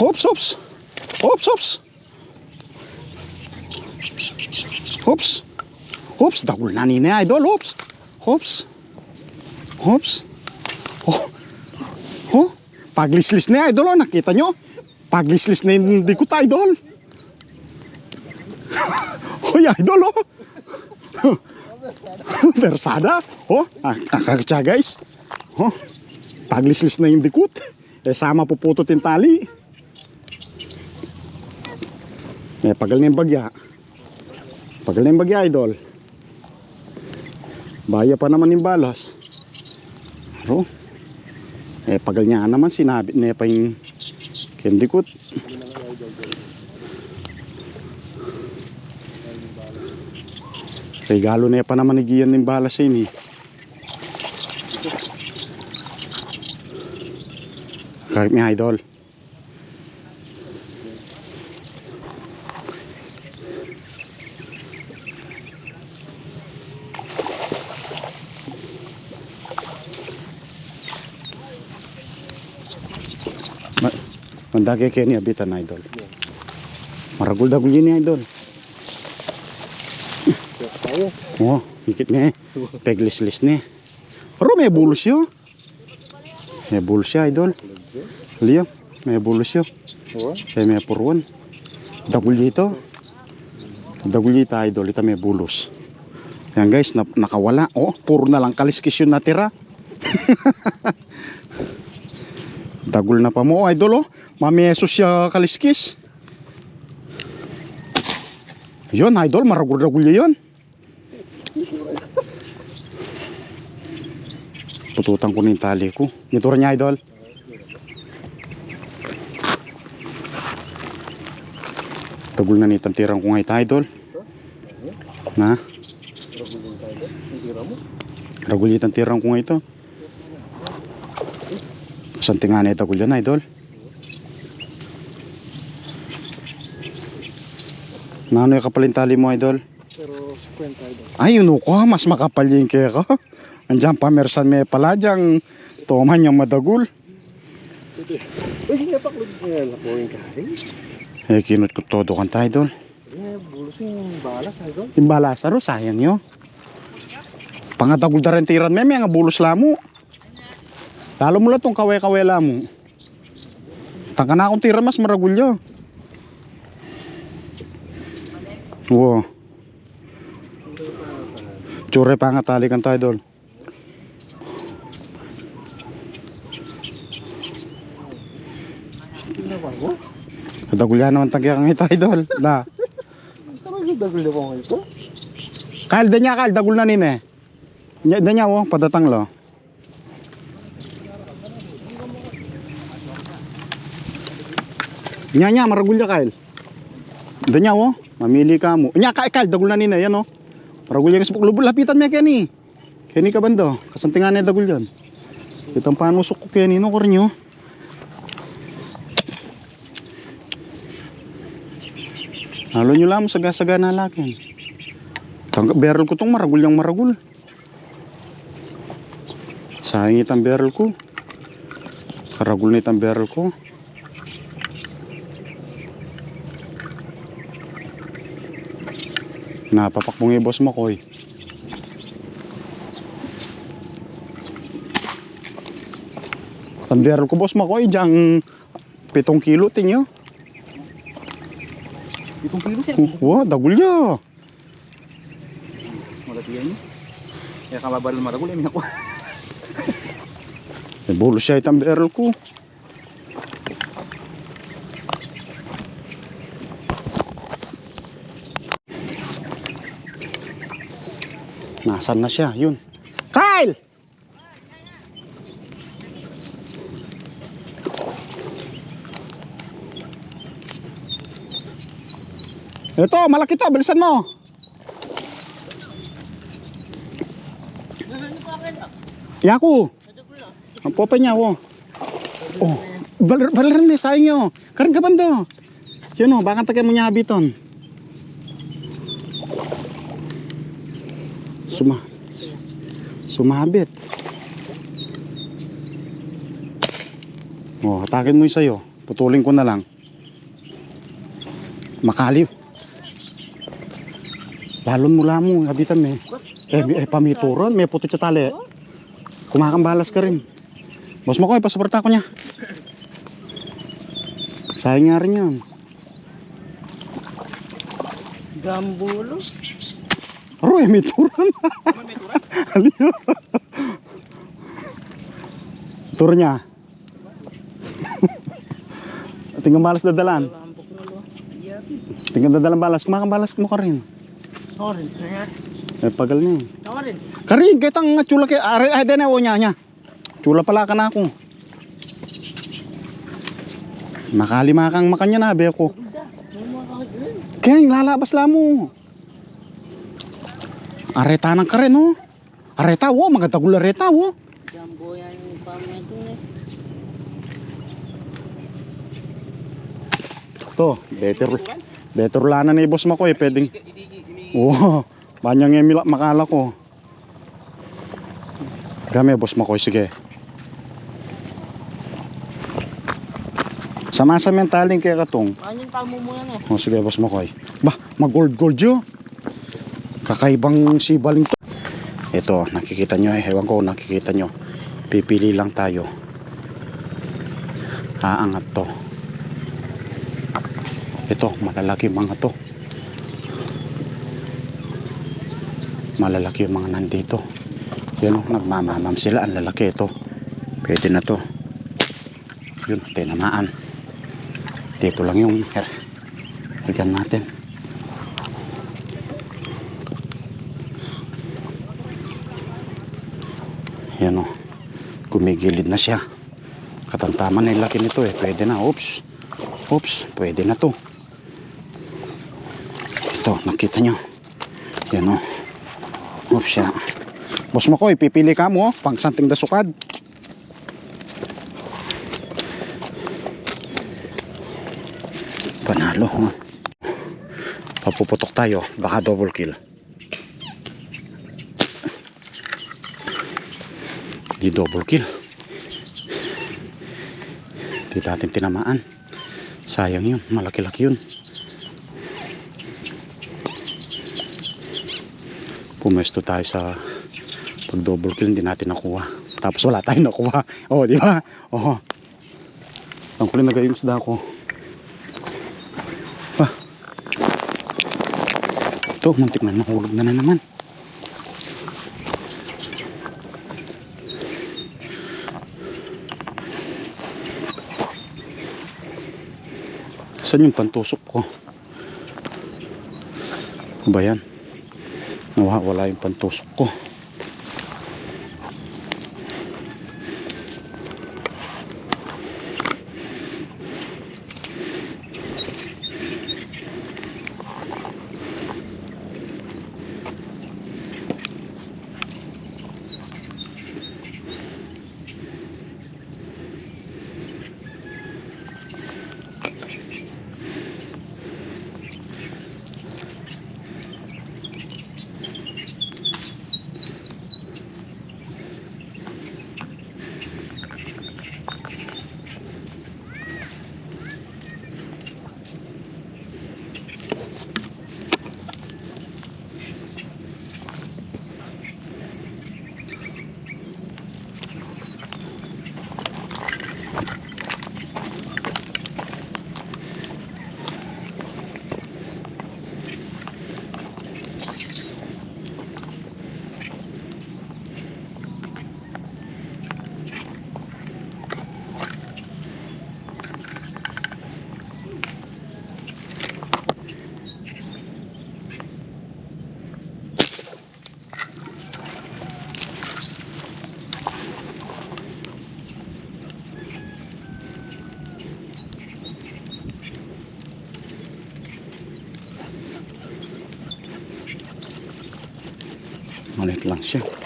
Hops, hops. Hops, hops. Hops. Hops, dagul na ni idol, hops. Hops. Hops. Oh. Oh, paglislis na idol, oh, nakita nyo? Paglislis na yung dikot idol. Hoy, idol, oh. Versada. Oh, kakakcha guys. Oh, paglislis na yung dikot. Eh, sama puputot yung tali. Eh, pagal na yung bagya. Pagal na yung bagya, idol. Baya pa naman yung balas. Pero, eh, pagal niya naman, sinabi niya pa yung kendikot. Regalo na pa naman nagiyan ng balas sa ini. Kahit may idol. Mandagi kayo ni Abitan idol. Maragul-dagul yun ni idol. Oh, hikit ni. Peglis-lis ni. Pero may bulos yun. May bulos siya idol. Liyo, may bulos yun. Kaya may puruan. Dagul dito. Dagul dito idol. Ito may bulos. Yan guys, na, nakawala. Oh, puro na lang kaliskis yun natira. Dagul na pa mo idol oh. Mamiesos siya kaliskis. Yun idol, maragul-ragul yun. Pututan ko na yung tali ko. Ito rin niya idol. Tagul na nitang tirang ko nga ito idol. Na? Ragulitan tirang ko nga ito. Kasanti nga na itagul yan, idol. Nano yung kapalin tali mo, idol? Pero 50 tayo. Ay, yun ko, mas makapal yung kaya ka. Andiyan pa, mersan may pala diyang toman yung madagul. Uy, hindi pa klud nga lakuin kain. Eh, kinut ko todo kan tayo, idol. Eh, bulos yung balas, idol. Timbala sa ro, sayang nyo. Pangatagul da rin tiran, may mga bulos lamo. Talo mo lang tong kaway-kaway lamo. Tangka na akong tiran, mas maragul yun. Wow. Tsure pa nga tali kan tayo, mo. Kadagulyan naman tagya kang ita, idol. Na. Tama yung dagol na mo ito. Kyle, danya, Kyle, dagul na nine. Nya, danya, oh, padatang lo. Nya, nya, maragul ya, Kyle. Danya, oh, mamili ka mo. Nya, Kyle, Kyle, dagul na nine, yan, oh. Maragul yan, lubul, lapitan mo kaya ni. Kaya ni ka bando, kasantingan na dagul yan. Itang panusok ko kaya ni, no, kornyo. Halo nyo lang, saga-saga na lakin. Tangga, barrel ko tong maragul yung maragul. Sayang itang barrel ko. Karagul na itang barrel ko. Napapakbong yung boss Makoy. Barrel ko boss Makoy, diyang pitong kilo tinyo. Itong kilo siya. Wah, dagul ya. Malatiyan niya. Kaya kamabaral maragul, emin ako. May bulos siya itang barrel ko. Nasaan na siya? Yun. Kyle! Ito, malaki to. Bilisan mo. Yaku. Ang popa niya, oh. Oh, balar balaran na sayang niyo. Karon ka bando. Yun oh, baka tagay mo niya habiton. Suma. Sumabit. Oh, hatakin mo yung sayo. Putulin ko na lang. Makaliw. Balon mula mo, habitan me. Eh, eh pamituron, may puto tali. Kumakambalas ka rin. Boss mo ko, ipasuporta ko niya. Sayang nga rin yun. Gambulo. Aroy, may turan. Aliyo. Tur niya. Tingnan balas dadalan. Lampok na lo. Yati. Tingnan dadalan balas. Kumakambalas mo ka rin. Orin. Nga. Eh, pagal niya. Orin. Kari, getang nga chula kay are ay dene o nya nya. Chula pala ka na ako. Makalima kang makanya na be ako. Ganda. May mga kakagawin. Kaya yung lalabas la mo. Areta ng kare no. Areta wo, maganda gula areta wo. Jambo yan yung pamito na. To, better better lana ni boss mo ko eh, pwedeng. Oo. Banyang emil makala ko. Kami boss mo ko, sige. Sama sa mentaling kaya katong. Ano mo yan eh? O sige, boss Makoy. Bah, mag-gold gold yun. Kakaibang sibaling to. Ito, nakikita nyo eh. Ewan ko nakikita nyo. Pipili lang tayo. Aangat to. Ito, malalaki mga to. Malalaki yung mga nandito. Yan o, nagmamamam sila. Ang lalaki ito. Pwede na to. Yun, tinamaan. Dito lang yung her. Bigyan natin. Yan o. Gumigilid na siya. Katantaman na laki nito eh. Pwede na. Oops. Oops. Pwede na to. Ito. Nakita nyo. Yan o. Oops siya. Boss mo ko, ipipili ka mo. oh. Pang santing dasukad. Panalo. Papuputok tayo. Baka double kill. Di double kill. Di natin tinamaan. Sayang yun. Malaki-laki yun. Pumesto tayo sa pag double kill hindi natin nakuha. Tapos wala tayong nakuha. Oh, di ba? Oh. Ang kulay na gayong isda ko. Ito, muntik na nahulog na na naman. Saan yung pantusok ko? Ano ba yan? Nawawala yung pantusok ko. Malit lang siya.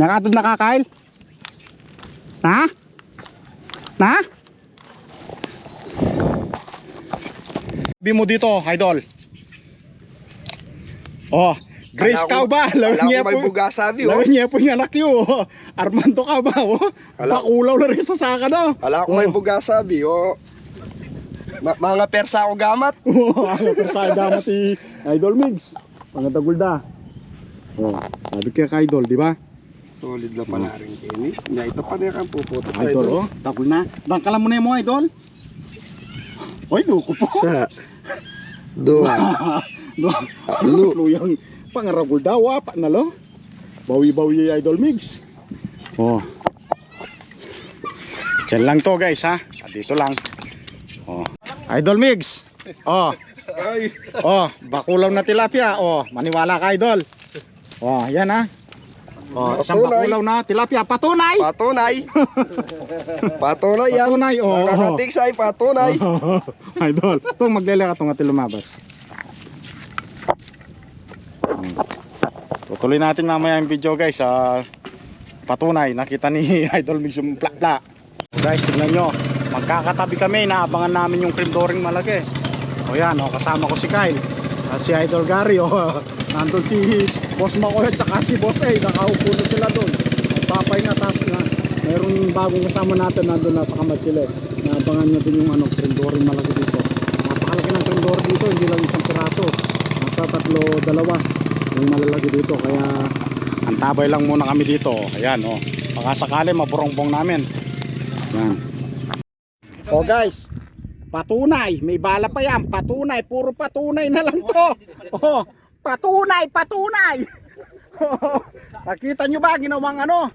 Nakatod na ka, Kyle? Na? Na? Sabi mo dito, idol. Oh, Grace Kala ka ba? Lawin Kala niya ko may po. buga sabi, oh. Lawin niya po yung anak niyo. oh. Armando ka ba? Oh? Kala- Pakulaw na rin sa saka na. Kala ko may Oh. buga sabi, oh. Ma- mga persa ako gamat. Oo, ano pero sa damat i Idol Migs. Mga tagulda. Oh, sabi kaya ka Idol, di ba? Solid na pala rin, Kenny. Nga, ito pa na yung puputok. Idol, oh, tagul na. Dangkalan mo na mo, Idol. Oy, duko po. Sa dua. Do, Lu. luyang pangaragul daw, ah, pa nalo. Bawi-bawi Idol Migs. Oh. Diyan lang to guys ha. Ah, Dito lang. Oh. Idol Migs. Oh. Ay, Oh, bakulaw na tilapia. Oh, maniwala ka, idol. Oh, yan ha. Oh, isang Patunay. bakulaw na tilapia. Patunay! patunay. patunay yan. Patunay, oh. Nakakatiksay, patunay. idol. Ito, magleleka itong ating lumabas. Hmm. Tutuloy natin mamaya yung video guys. sa patunay, nakita ni Idol Mix yung plakla. Guys, tignan nyo. Magkakatabi kami, naabangan namin yung cream doring malaki. O yan, o, kasama ko si Kyle. At si Idol Gary, o. Nandun si Boss Makoy at saka si Boss A. Nakaupo na sila doon. Magpapay na, taas na. Mayroong bagong kasama natin nandun na sa Kamachile. Naabangan nyo din yung ano, cream doring malaki dito. Napakalaki ng doring dito, hindi lang isang piraso. Nasa tatlo, dalawa yung malalaki dito. Kaya antabay lang muna kami dito. Ayan, o. Baka sakali maburongbong namin. Yan. O guys, patunay. May bala pa yan. Patunay. Puro patunay na lang to. Oh, patunay, patunay. Nakita nyo ba ginawang ano?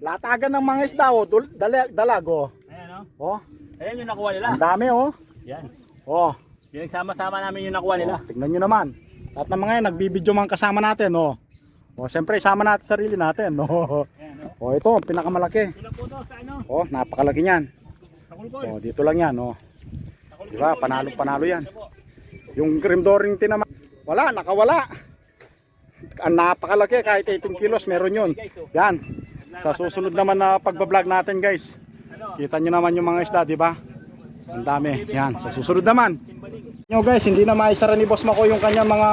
Latagan ng mga isda oh. Dul- Dalag, dalag oh. Ayan o. Oh, Ayan yung nakuha nila. ang dami oh. Yan. Oh, Yung nagsama-sama namin yung nakuha nila. oh tignan nyo naman. Lahat ng mga yan, nagbibideo man kasama natin oh. Oh, siyempre isama natin sarili natin. Oh, Ayan o. oh ito, pinakamalaki. Ano? Oh, napakalaki niyan. Oh, dito lang yan oh. Kulkol. Diba, panalo panalo yan. Yung cream doring tinama, wala, nakawala. Ang napakalaki, kahit 18 kilos, meron yun. Yan. Sa susunod naman na pagbablog natin guys, kita nyo naman yung mga isda, di ba? Ang dami. Yan, sa susunod naman. Nyo guys, hindi na maisara ni Boss Mako yung kanyang mga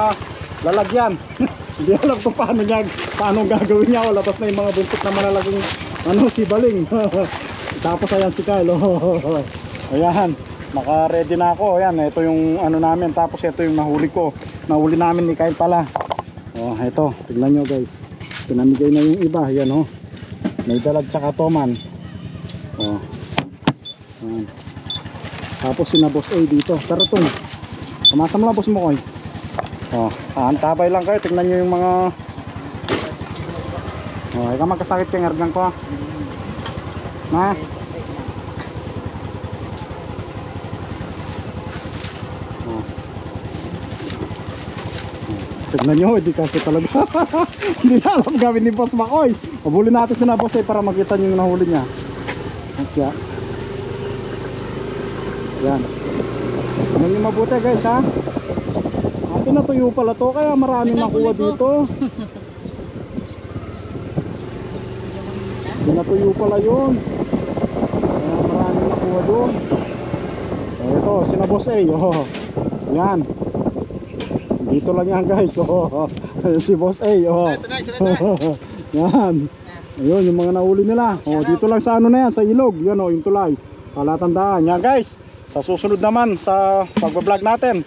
lalagyan. hindi alam kung paano niya, paano gagawin niya. O, labas na yung mga buntot na malalaging ano, si Baling. Tapos ayan si Kyle. oh. Ayan, naka-ready na ako. Ayan, ito yung ano namin. Tapos ito yung nahuli ko. Nahuli namin ni Kyle pala. Oh, ito, tignan nyo guys. Pinamigay na yung iba. Ayan oh. May dalag tsaka toman. Oh. Ayan. Tapos sinabos A dito. Ito, Kamasa mo lang boss mo koy. Oh, antabay lang kayo. Tingnan niyo yung mga Oh, ikaw magkasakit kay ngargang ko. Na. Tignan nyo, hindi kasi talaga. hindi na alam gawin ni Boss Makoy. Pabuli natin si na Boss eh, para makita nyo yung nahuli niya. At siya. Yan. Tignan nyo mabuti guys ha. Ah, pinatuyo pala to kaya maraming nakuha dito. Pinatuyo pala yun. Kaya maraming nakuha doon. Oh, ito, sinabos A. Oh. Yan. Dito lang yan guys. Oh. Ayun si Boss A. Oh. yan. Ayun, yung mga nahuli nila. Oh, dito lang sa ano na yan, sa ilog. Yan oh, yung tulay. Palatandaan. Yan guys. Sa susunod naman sa pagbablog natin,